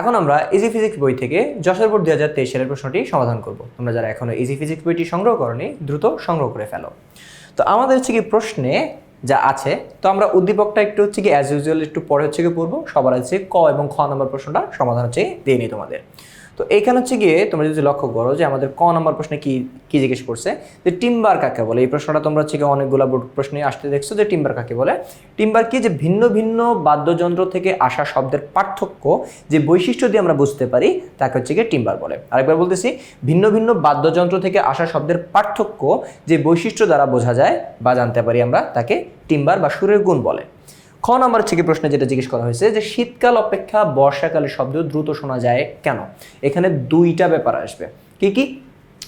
এখন আমরা easy physics বই থেকে যশোর বোর্ড দুই হাজার তেইশ সালের প্রশ্নটি সমাধান করব। তোমরা যারা এখনও ইজি ফিজিক্স বইটি সংগ্রহ করনি, দ্রুত সংগ্রহ করে ফেলো। তো আমাদের হচ্ছে কি প্রশ্নে যা আছে, তো আমরা উদ্দীপকটা একটু হচ্ছে কি অ্যাজ ইউজুয়াল একটু পরে হচ্ছে কি পড়ব। সবার হচ্ছে ক এবং খ নম্বর প্রশ্নটা সমাধান হচ্ছে দিয়ে নিই তোমাদের। তো এইখানে হচ্ছে গিয়ে তোমরা যদি লক্ষ্য করো যে আমাদের ক নম্বর প্রশ্নে কি কি জিজ্ঞেস করছে? যে টিম্বার কাকে বলে? এই প্রশ্নটা তোমরা হচ্ছে গিয়ে অনেকগুলো বোর্ড প্রশ্নে আসতে দেখছ যে টিম্বার কাকে বলে। টিম্বার কি? যে ভিন্ন ভিন্ন বাদ্যযন্ত্র থেকে আসা শব্দের পার্থক্য যে বৈশিষ্ট্য দিয়ে আমরা বুঝতে পারি, তাকে হচ্ছে গিয়ে টিম্বার বলে। আরেকবার বলতেছি, ভিন্ন ভিন্ন বাদ্যযন্ত্র থেকে আসা শব্দের পার্থক্য যে বৈশিষ্ট্য দ্বারা বোঝা যায় বা জানতে পারি আমরা, তাকে টিম্বার বা সুরের গুণ বলে। খ নম্বর থেকে প্রশ্নে যেটা জিজ্ঞেস করা হয়েছে যে শীতকাল অপেক্ষা বর্ষাকালে শব্দ দ্রুত শোনা যায় কেন? এখানে দুইটা ব্যাপার আসবে। কি কি?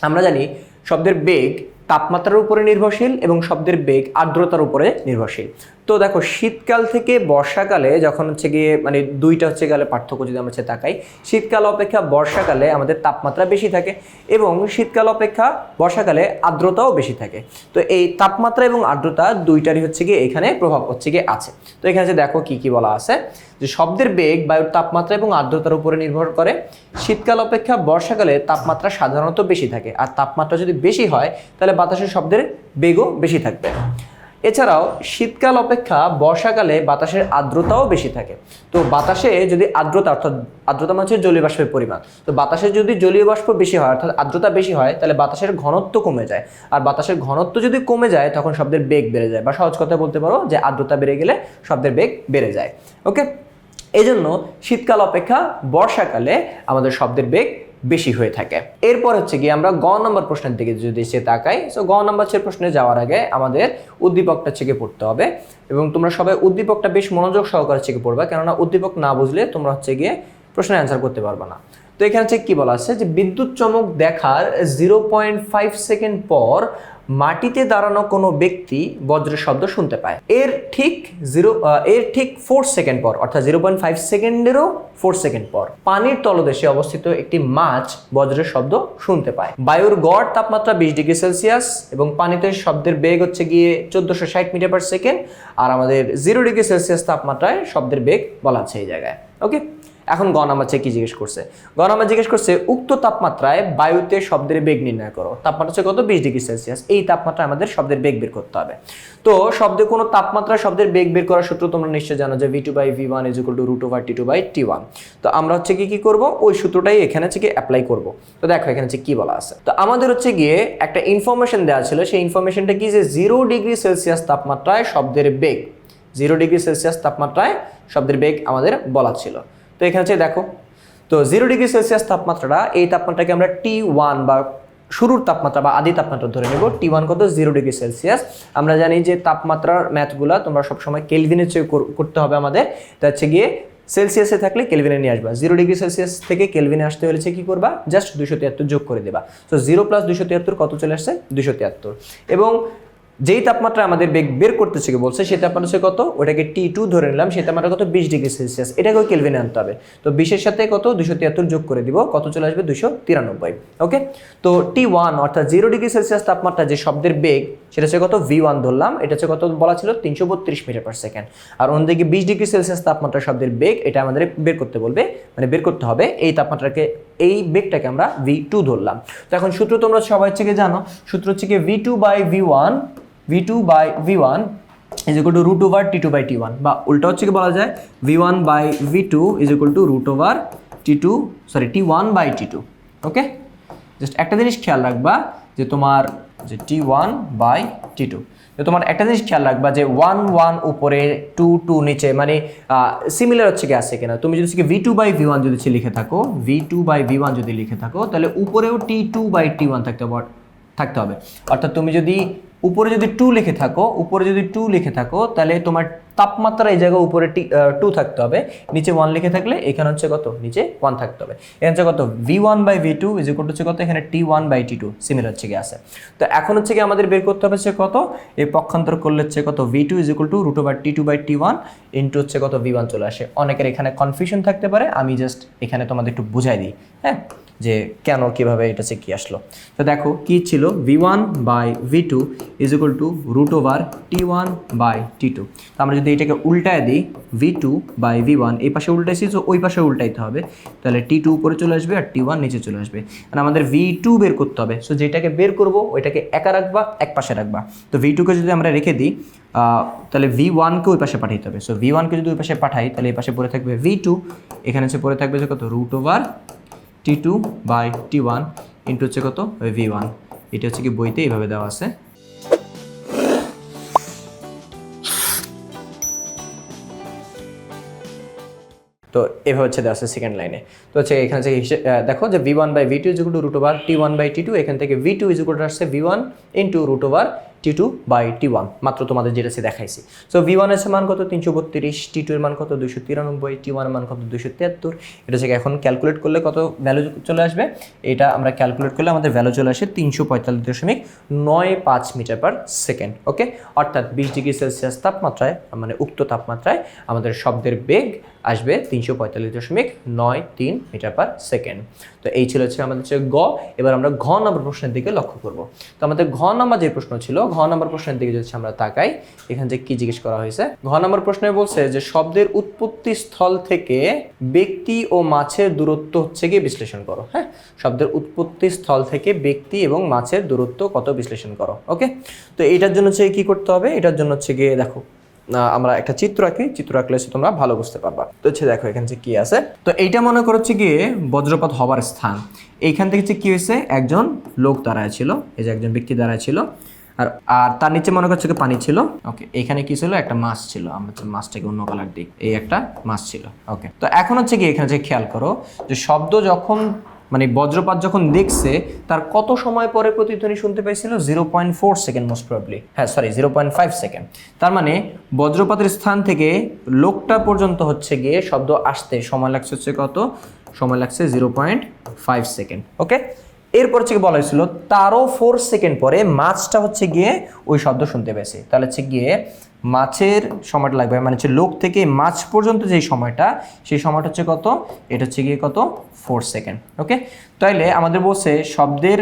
আমরা জানি শব্দের বেগ তাপমাত্রার উপরে নির্ভরশীল এবং শব্দের বেগ আর্দ্রতার উপরে নির্ভরশীল। তো দেখো, শীতকাল থেকে বর্ষাকালে যখন হচ্ছে গিয়ে মানে দুইটা হচ্ছে গেলে পার্থক্য যদি আমরা তাকাই, শীতকাল অপেক্ষা বর্ষাকালে আমাদের তাপমাত্রা বেশি থাকে এবং শীতকাল অপেক্ষা বর্ষাকালে আর্দ্রতাও বেশি থাকে। তো এই তাপমাত্রা এবং আর্দ্রতা দুইটারই হচ্ছে গিয়ে এখানে প্রভাব হচ্ছে গিয়ে আছে। তো এখানে দেখো কি কি বলা আছে, যে শব্দের বেগ বায়ুর তাপমাত্রা এবং আর্দ্রতার উপরে নির্ভর করে শীতকাল অপেক্ষা বর্ষাকালে তাপমাত্রা সাধারণত বেশি থাকে। আর তাপমাত্রা যদি বেশি হয়, তাহলে বাতাসের শব্দের বেগও বেশি থাকবে। এছাড়াও শীতকাল অপেক্ষা বর্ষাকালে বাতাসের আর্দ্রতাও বেশি থাকে। তো বাতাসে যদি আর্দ্রতা, অর্থাৎ আর্দ্রতা মানে হচ্ছে জলীয় বাষ্পের পরিমাণ। তো বাতাসে যদি জলীয় বাষ্প বেশি হয়, অর্থাৎ আর্দ্রতা বেশি হয়, তাহলে বাতাসের ঘনত্ব কমে যায়। আর বাতাসের ঘনত্ব যদি কমে যায়, তখন শব্দের বেগ বেড়ে যায়। বা সহজ কথা বলতে পারো যে আর্দ্রতা বেড়ে গেলে শব্দের বেগ বেড়ে যায়। ওকে এই জন্য শীতকাল অপেক্ষা বর্ষাকালে আমাদের শব্দের বেগ বেশি হয়ে থাকে। এরপর হচ্ছে গিয়ে আমরা গ নম্বর প্রশ্নের দিকে যদি সে তাকাই সো গ নম্বর সে প্রশ্নে যাওয়ার আগে আমাদের উদ্দীপকটা চেকে পড়তে হবে এবং তোমরা সবাই উদ্দীপকটা বেশ মনোযোগ সহকারে চেকে পড়বে, কেননা উদ্দীপক না বুঝলে তোমরা হচ্ছে গিয়ে প্রশ্নের অ্যান্সার করতে পারবে না। তো এখানে হচ্ছে কি বলা আছে যে বিদ্যুৎ চমক দেখার জিরো পয়েন্ট ফাইভ সেকেন্ড পর মাটিতে দাঁড়ানো কোনো ব্যক্তি বজ্রের শব্দ শুনতে পায়। এর ঠিক জিরো এর ঠিক ফোর সেকেন্ড পর, অর্থাৎ জিরো পয়েন্ট ফাইভ সেকেন্ডেরও ফোর সেকেন্ড পর, পানির তলদেশে অবস্থিত একটি মাছ বজ্রের শব্দ শুনতে পায়। বায়ুর গড় তাপমাত্রা বিশ ডিগ্রি সেলসিয়াস এবং পানিতে শব্দের বেগ হচ্ছে গিয়ে চোদ্দোশো ষাট মিটার পার সেকেন্ড আর আমাদের জিরো ডিগ্রি সেলসিয়াস তাপমাত্রায় শব্দের বেগ বলা আছে এই জায়গায়। ওকে এখন গ নাম্বার চেয়ে কি জিজ্ঞেস করছে? গ নাম্বার জিজ্ঞেস করছে, উক্ত তাপমাত্রায় বায়ুতে শব্দের বেগ নির্ণয় করো। তাপমাত্রা হচ্ছে কত? বিশ ডিগ্রি সেলসিয়াস। এই তাপমাত্রায় আমাদের শব্দের বেগ বের করতে হবে। তো শব্দে কোনো তাপমাত্রায় শব্দের বেগ বের করার সূত্র তোমরা নিশ্চয় জানো যে V two by V one is equal to root over T two by T one তো আমরা হচ্ছে কি কি করব? ওই সূত্রটাই এখানে হচ্ছে কি অ্যাপ্লাই করব। তো দেখো এখানে হচ্ছে কি বলা আছে। তো আমাদের হচ্ছে গিয়ে একটা ইনফরমেশন দেওয়া ছিল, সেই ইনফরমেশনটা কি যে জিরো ডিগ্রি সেলসিয়াস তাপমাত্রায় শব্দের বেগ। জিরো ডিগ্রি সেলসিয়াস তাপমাত্রায় শব্দের বেগ আমাদের বলা ছিল। তো এখানে হচ্ছে দেখো, তো জিরো ডিগ্রি সেলসিয়াস তাপমাত্রাটা, এই তাপমাত্রাকে আমরা টি ওয়ান বা শুরুর তাপমাত্রা বা আদি তাপমাত্রা ধরে নেব টি ওয়ান কত? জিরো ডিগ্রি সেলসিয়াস আমরা জানি যে তাপমাত্রার ম্যাথগুলো তোমরা সবসময় কেলভিনের চেয়ে করতে হবে আমাদের। তা হচ্ছে গিয়ে সেলসিয়াসে থাকলে কেলভিনে নিয়ে আসবা। জিরো ডিগ্রি সেলসিয়াস থেকে কেলভিনে আসতে হলেছে কি করবা? জাস্ট দুশো তিয়াত্তর যোগ করে দেবা। তো জিরো প্লাস দুশো তিয়াত্তর কত চলে আসছে? দুশো তিয়াত্তর। এবং যেই তাপমাত্রা আমাদের বেগ বের করতে কি বলছে, সেই তাপমাত্রা হচ্ছে কত? ওটাকে টি টু ধরে নিলাম, সেই তাপমাত্রা কত? বিশ ডিগ্রি সেলসিয়াস। এটাকেও কেলভিনে আনতে হবে। তো বিশের সাথে কত? দুশো তিয়াত্তর যোগ করে দিব। কত চলে আসবে? দুশো তিরানব্বই। ওকে? তো টি ওয়ান অর্থাৎ জিরো ডিগ্রি সেলসিয়াস তাপমাত্রা যে শব্দের বেগ, সেটা হচ্ছে কত? ভি ওয়ান ধরলাম। এটা হচ্ছে কত বলা ছিল? তিনশো বত্রিশ মিটার পার সেকেন্ড আর অন্যদিকে বিশ ডিগ্রি সেলসিয়াস তাপমাত্রা শব্দের বেগ, এটা আমাদের বের করতে বলবে। মানে বের করতে হবে এই তাপমাত্রাকে, এই বেগটাকে আমরা ভি টু ধরলাম। তো এখন সূত্র তোমরা সবাই গিয়ে জানো? সূত্র হচ্ছে কি V two by V one V two by V one is equal to root over T two by T one বা উল্টা হচ্ছে কি বলা যায়? V one by V two is equal to root over T two sorry T one by T two okay just একটা জিনিস খেয়াল রাখবা যে তোমার, যে T one by T two তো তোমার একটা জিনিস খেয়াল রাখবা যে ওয়ান ওয়ান উপরে টু টু নিচে মানে সিমিলার হচ্ছে কি আছে কিনা? তুমি যদি V two by V one যদি লিখে থাকো V two by V one যদি লিখে থাকো, তাহলে উপরেও T two by T one থাকতে থাকতে হবে। অর্থাৎ তুমি যদি উপরে যদি টু লিখে থাকো, উপরে যদি টু লিখে থাকো, তাহলে তোমার তাপমাত্রা এই জায়গায় উপরে টি থাকতে হবে। নিচে ওয়ান লিখে থাকলে এখানে হচ্ছে কত? নিচে ওয়ান থাকতে হবে। এখানে হচ্ছে কত? V one by V two is হচ্ছে কত? এখানে T one by T two similar হচ্ছে গিয়ে আছে। তো এখন হচ্ছে কি আমাদের বের করতে হবে হচ্ছে কত? এই পক্ষান্তর করলে হচ্ছে কত? V two is equal to root over T two by T one into হচ্ছে কত? ভি ওয়ান চলে আসে। অনেকের এখানে কনফিউশন থাকতে পারে। আমি জাস্ট এখানে তোমাদের একটু বুঝাই দিই। হ্যাঁ? যে কেন, কীভাবে এটা কি আসলো। তো দেখো কি ছিল? V one by V two is equal to root over T one by T two তো আমরা যদি এটাকে উল্টায় দিই V two by V one এই পাশে উল্টাইছি, তো ওই পাশে উল্টাইতে হবে। তাহলে টি টু উপরে চলে আসবে আর টি ওয়ান নিচে চলে আসবে। আর আমাদের ভি টু বের করতে হবে। সো যেটাকে বের করব, ওইটাকে একা রাখবা, এক পাশে রাখবা। তো ভি টুকে যদি আমরা রেখে দিই তাহলে ভি ওয়ানকে ওই পাশে পাঠাইতে হবে। সো ভি ওয়ানকে যদি ওই পাশে পাঠাই, তাহলে এই পাশে পড়ে থাকবে ভি টু এখানে সে পড়ে থাকবে যে কত? Root over T two by T one into হচ্ছে কত? ভি ওয়ান এটা হচ্ছে কি বইতে এইভাবে দেওয়া আছে। তো এভাবে হচ্ছে দেওয়া আছে সেকেন্ড লাইনে তো হচ্ছে এখানে থেকে দেখো যে V one by V two is equal to root over T one by T two এখান থেকে ভি টু ইজুকুল আসছে V one into root over T two by T one মাত্র তোমাদের যেটা সে দেখাইছি। সো ভি ওয়ানের মান কত? তিনশো বত্রিশ টি টু এর মান কত? দুইশো তিরানব্বই টি ওয়ানের মান কত? দুইশো তিয়াত্তর। এটা হচ্ছে এখন ক্যালকুলেট করলে কত ভ্যালু চলে আসবে? এটা আমরা ক্যালকুলেট করলে আমাদের ভ্যালু চলে আসে তিনশো পঁয়তাল্লিশ দশমিক নয় পাঁচ মিটার পার সেকেন্ড ওকে অর্থাৎ বিশ ডিগ্রি সেলসিয়াস তাপমাত্রায় মানে উক্ত তাপমাত্রায় আমাদের শব্দের বেগ আসবে তিনশো পঁয়তাল্লিশ দশমিক নয় তিন মিটার পার সেকেন্ড তো এই ছিল হচ্ছে আমাদের হচ্ছে গ। এবার আমরা ঘ নম্বর প্রশ্নের দিকে লক্ষ্য করব। তো আমাদের ঘ নম্বর যে প্রশ্ন ছিল ঘ নম্বর প্রশ্নের দিকে যদি আমরা তাকাই। এখানে থেকে কি জিজ্ঞেস করা হয়েছে? ঘ নম্বর প্রশ্নে বলছে যে শব্দের উৎপত্তি স্থল থেকে ব্যক্তি ও মাছের দূরত্ব হচ্ছে গিয়ে বিশ্লেষণ করো। হ্যাঁ? শব্দের উৎপত্তি স্থল থেকে ব্যক্তি এবং মাছের দূরত্ব কত বিশ্লেষণ করো? ওকে? তো এটার জন্য হচ্ছে কি করতে হবে? এটার জন্য হচ্ছে গিয়ে দেখো আমরা একটা চিত্র আঁকি। চিত্র আঁকলে তোমরা ভালো বুঝতে পারবা। তো হচ্ছে দেখো এখানে যে কি আছে। তো এইটা মনে করো হচ্ছে গিয়ে বজ্রপাত হবার স্থান। এইখান থেকে হচ্ছে কি হয়েছে? একজন লোক দাঁড়ায় ছিল। এই যে একজন ব্যক্তি দাঁড়ায় ছিল। আর আর তার নিচে মনে করছে পানি ছিল? ওকে এখানে কি ছিল? একটা মাছ ছিল। আমরা মাছটাকে অন্য কালার দিই। এই একটা মাছ ছিল। ওকে তো এখন হচ্ছে কি এখানে যে খেয়াল করো, যে শব্দ যখন মানে বজ্রপাত যখন দেখছে, তার কত সময় পরে প্রতিধ্বনি শুনতে পেয়েছিল? Zero point four second most probably হ্যাঁ sorry zero point five second তার মানে বজ্রপাতের স্থান থেকে লোকটা পর্যন্ত হচ্ছে গিয়ে শব্দ আসতে সময় লাগছে হচ্ছে কত? সময় লাগছে zero point five second okay এরপর হচ্ছে বলা হয়েছিল, তারও ফোর সেকেন্ড পরে মাছটা হচ্ছে গিয়ে ওই শব্দ শুনতে পেয়েছে। তাহলে হচ্ছে গিয়ে মাছের সময়টা লাগবে মানে হচ্ছে লোক থেকে মাছ পর্যন্ত যে সময়টা, সেই সময়টা হচ্ছে কত? এটা হচ্ছে গিয়ে কত? ফোর সেকেন্ড ওকে তাইলে আমাদের বলছে শব্দের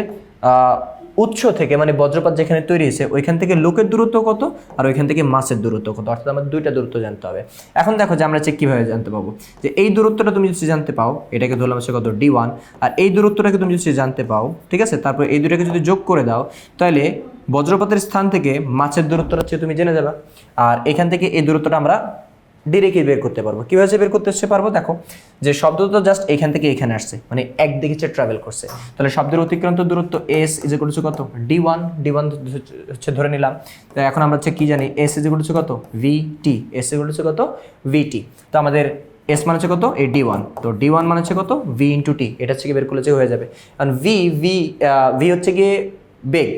উৎস থেকে মানে বজ্রপাত যেখানে তৈরি হয়েছে, ওইখান থেকে লোকের দূরত্ব কত আর ওইখান থেকে মাছের দূরত্ব কত? অর্থাৎ আমাদের দুইটা দূরত্ব জানতে হবে। এখন দেখো যে আমরা চেক কীভাবে জানতে পাবো? যে এই দূরত্বটা তুমি যদি জানতে পাও, এটাকে ধরলাম সে কত? ডি ওয়ান আর এই দূরত্বটাকে তুমি যদি জানতে পাও, ঠিক আছে? তারপর এই দুটাকে যদি যোগ করে দাও, তাহলে বজ্রপাতের স্থান থেকে মাছের দূরত্বটা হচ্ছে তুমি জেনে যাবে। আর এখান থেকে এই দূরত্বটা আমরা ডিরেক্টলি বের করতে পারব। কীভাবে বের করতে পারব? দেখো, যে শব্দ তো জাস্ট এখান থেকে এখানে আসছে মানে একদিকে হচ্ছে ট্রাভেল করছে। তাহলে শব্দের অতিক্রান্ত দূরত্ব এস ইজ করছে কত? ডি ওয়ান ডি ওয়ান হচ্ছে ধরে নিলাম। তো এখন আমরা হচ্ছে কি জানি? এস ইজ করছে কত? ভি টি এস ইজ করছে কত? ভি টি তো আমাদের এস মানে হচ্ছে কত? এই ডি ওয়ান তো ডি ওয়ান মানে হচ্ছে কত? ভি ইন্টু টি এটা হচ্ছে বের করলে যে হয়ে যাবে। কারণ ভি ভি ভি হচ্ছে গিয়ে বেগ।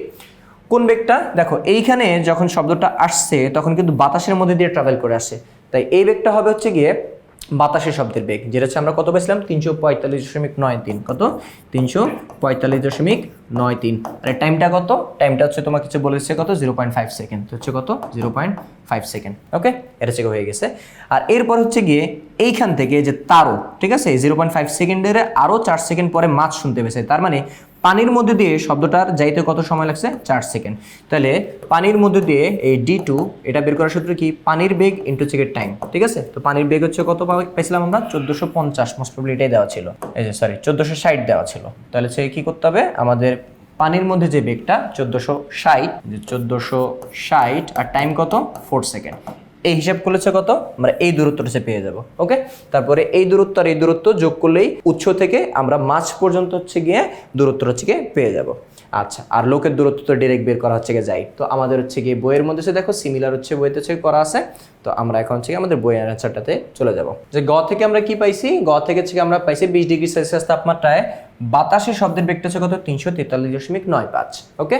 কোন বেগটা? দেখো, এইখানে যখন শব্দটা আসছে, তখন কিন্তু বাতাসের মধ্যে দিয়ে ট্রাভেল করে আসে। তাই এই বেগটা হবে হচ্ছে গিয়ে বাতাসের শব্দের বেগ, যেটা হচ্ছে আমরা কত পেয়েছিলাম তিনশো পঁয়তাল্লিশ দশমিক নয় তিন। কত? তিনশো পঁয়তাল্লিশ দশমিক নয় তিন। আর টাইমটা কত? টাইমটা হচ্ছে তোমাকে হচ্ছে বলেছে কত? Zero point five second. হচ্ছে কত? Zero point five second. Okay? এটা হচ্ছে হয়ে গেছে। আর এরপর হচ্ছে গিয়ে এইখান থেকে যে তারও, ঠিক আছে? জিরো পয়েন্ট ফাইভ সেকেন্ডের আরও চার সেকেন্ড পরে মাছ শুনতে পেয়েছে। তার মানে পানির মধ্যে দিয়ে শব্দটার যাইতে কত সময় লাগছে? চার সেকেন্ড। তাহলে পানির মধ্যে দিয়ে এই ডি টু এটা বের করার সূত্র কি? পানির বেগ ইন্টু চেকের টাইম ঠিক আছে? তো পানির বেগ হচ্ছে কত পাই- পাইছিলাম আমরা? চোদ্দোশো পঞ্চাশ মোস্ট এটাই দেওয়া ছিল। এই যে সরি চোদ্দোশো ষাট দেওয়া ছিল। তাহলে সে কি করতে হবে? আমাদের পানির মধ্যে যে বেগটা, চোদ্দোশো ষাট, যে চোদ্দোশো ষাট, আর টাইম কত? ফোর সেকেন্ড এই হিসাব করলেছে কত? আমরা এই দূরত্বটা সে পেয়ে যাব, ওকে? তারপরে এই দূরত্ব আর এই দূরত্ব যোগ করলেই উৎস থেকে আমরা মাছ পর্যন্ত হচ্ছে গিয়ে দূরত্বটা হচ্ছে গিয়ে পেয়ে যাব। আচ্ছা আর লোকের দূরত্ব তো ডিরেক্ট বের করা হচ্ছে গিয়ে যাই তো আমাদের হচ্ছে গিয়ে বইয়ের মধ্যে সে দেখো সিমিলার হচ্ছে, বইতে হচ্ছে করা আছে। তো আমরা এখন হচ্ছে আমাদের বইয়ের অ্যান্সারটাতে চলে যাব। যে গ থেকে আমরা কি পাইছি? গ থেকে হচ্ছে আমরা পাইছি বিশ ডিগ্রি সেলসিয়াস তাপমাত্রায় বাতাসের শব্দের বেগটা হচ্ছে কত? তিনশো তেতাল্লিশ দশমিক নয় পাঁচ, ওকে?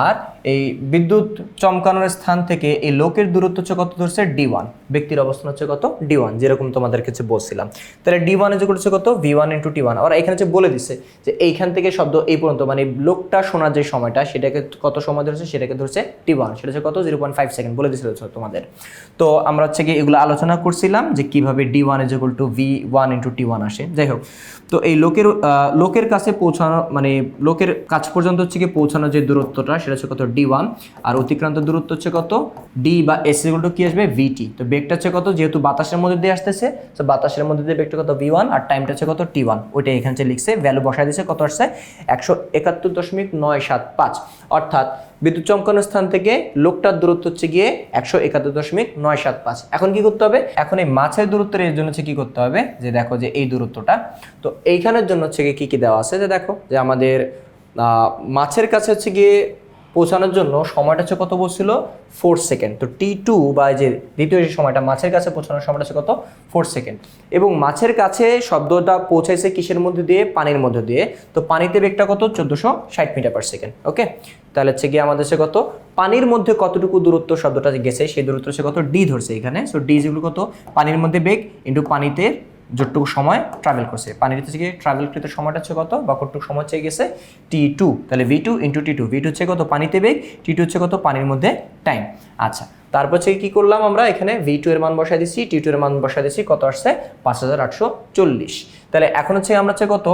আর এই বিদ্যুৎ চমকানোর স্থান থেকে এই লোকের দূরত্ব হচ্ছে কত ধরছে? ডি ওয়ান ব্যক্তির অবস্থান হচ্ছে কত? ডি ওয়ান যেরকম তোমাদের কাছে বলছিলাম। তাহলে ডি ওয়ান ইজ হচ্ছে কত? V one into T one ওরা এখানে যে বলে দিচ্ছে যে এইখান থেকে শব্দ এই পর্যন্ত মানে লোকটা শোনার যে সময়টা, সেটাকে কত সময় ধরেছে? সেটাকে ধরছে টি ওয়ান সেটা হচ্ছে কত? জিরো পয়েন্ট ফাইভ সেকেন্ড বলে দিয়েছিল তোমাদের। তো আমরা হচ্ছে কি এগুলো আলোচনা করছিলাম যে কীভাবে D one is equal to V one into T one আসে। যাই হোক, তো এই লোকের লোকের কাছে পৌঁছানো মানে লোকের কাছ পর্যন্ত হচ্ছে কি পৌঁছানোর যে দূরত্বটা সেটা হচ্ছে কত? ডি ওয়ান আর অতিক্রান্ত দূরত্ব হচ্ছে কত? ডি বা এস টু কি আসবে? ভিটি তো বেগটা হচ্ছে কত? যেহেতু বাতাসের মধ্যে দিয়ে আসতেছে তো বাতাসের মধ্যে দিয়ে বেগটা কত? ভি ওয়ান আর টাইমটা হচ্ছে কত? টি ওয়ান ওইটা এখানে লিখছে। ভ্যালু বসায় দিচ্ছে কত আসছে? একশো একাত্তর দশমিক নয় সাত পাঁচ। অর্থাৎ বিদ্যুৎ চমকানোর স্থান থেকে লোকটার দূরত্ব হচ্ছে গিয়ে একশো একাত্তর দশমিক নয় সাত পাঁচ। এখন কি করতে হবে? এখন এই মাছের দূরত্বের এর জন্য হচ্ছে কি করতে হবে? যে দেখো যে এই দূরত্বটা। তো এইখানের জন্য হচ্ছে কি কি দেওয়া আছে? যে দেখো, যে আমাদের মাছের কাছে হচ্ছে গিয়ে পৌঁছানোর জন্য সময়টা হচ্ছে কত বলছিল? ফোর সেকেন্ড তো টি টু বা যে দ্বিতীয় যে সময়টা, মাছের কাছে পৌঁছানোর সময়টা হচ্ছে কত? ফোর সেকেন্ড এবং মাছের কাছে শব্দটা পৌঁছাইছে কিসের মধ্যে দিয়ে? পানির মধ্যে দিয়ে। তো পানিতে বেগটা কত? চোদ্দোশো ষাট মিটার পার সেকেন্ড ওকে তাহলে হচ্ছে গিয়ে আমাদের সে কত? পানির মধ্যে কতটুকু দূরত্ব শব্দটা গেছে, সেই দূরত্ব সে কত? ডি ধরছে এখানে। সো ডি যেগুলো কত? পানির মধ্যে বেগ ইন্টু পানিতে যতটুকু সময় ট্রাভেল করছে। পানির থেকে ট্রাভেলকৃত সময়টা হচ্ছে কত? বা কতটুকু সময় চেয়ে গেছে? টি টু তাহলে V two into T two V two হচ্ছে কত? পানিতে বেগ। টি টু হচ্ছে কত? পানির মধ্যে টাইম আচ্ছা তারপর হচ্ছে কি করলাম আমরা? এখানে ভি টু এর মান বসাই দিচ্ছি টি টু এর মান বসাই দিচ্ছি কত আসছে? পাঁচ হাজার আটশো চল্লিশ। তাহলে এখন হচ্ছে আমরা হচ্ছে কত?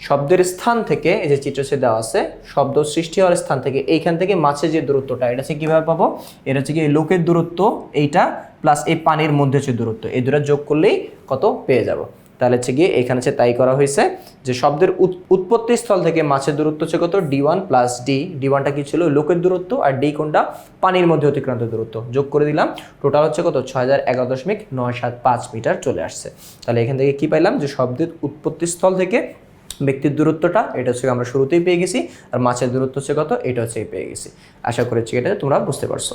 শব্দের স্থান থেকে এই যে চিত্রসে দেওয়া আছে, শব্দ সৃষ্টি হওয়ার স্থান থেকে, এইখান থেকে মাছের যে দূরত্বটা, এটা হচ্ছে কীভাবে পাবো? এটা হচ্ছে কি এই লোকের দূরত্ব, এইটা প্লাস এই পানির মধ্যে হচ্ছে দূরত্ব, এই দুটো যোগ করলেই কত পেয়ে যাব। তাহলে হচ্ছে গিয়ে এখানে হচ্ছে তাই করা হয়েছে যে শব্দের উৎ- উৎপত্তি স্থল থেকে মাছের দূরত্ব হচ্ছে কত? D one plus D D ওয়ানটা কি ছিল? লোকের দূরত্ব আর ডি কোনটা? পানির মধ্যে অতিক্রান্ত দূরত্ব। যোগ করে দিলাম টোটাল হচ্ছে কত? ছয় হাজার এগারো দশমিক নয় সাত পাঁচ মিটার চলে আসছে। তাহলে এখান থেকে কি পাইলাম? যে শব্দের উৎপত্তি স্থল থেকে ব্যক্তির দূরত্বটা, এটা হচ্ছে আমরা শুরুতেই পেয়ে গেছি, আর মাছের দূরত্ব হচ্ছে কত? এটা হচ্ছে পেয়ে গেছি। আশা করেছি এটা তোমরা বুঝতে পারছ।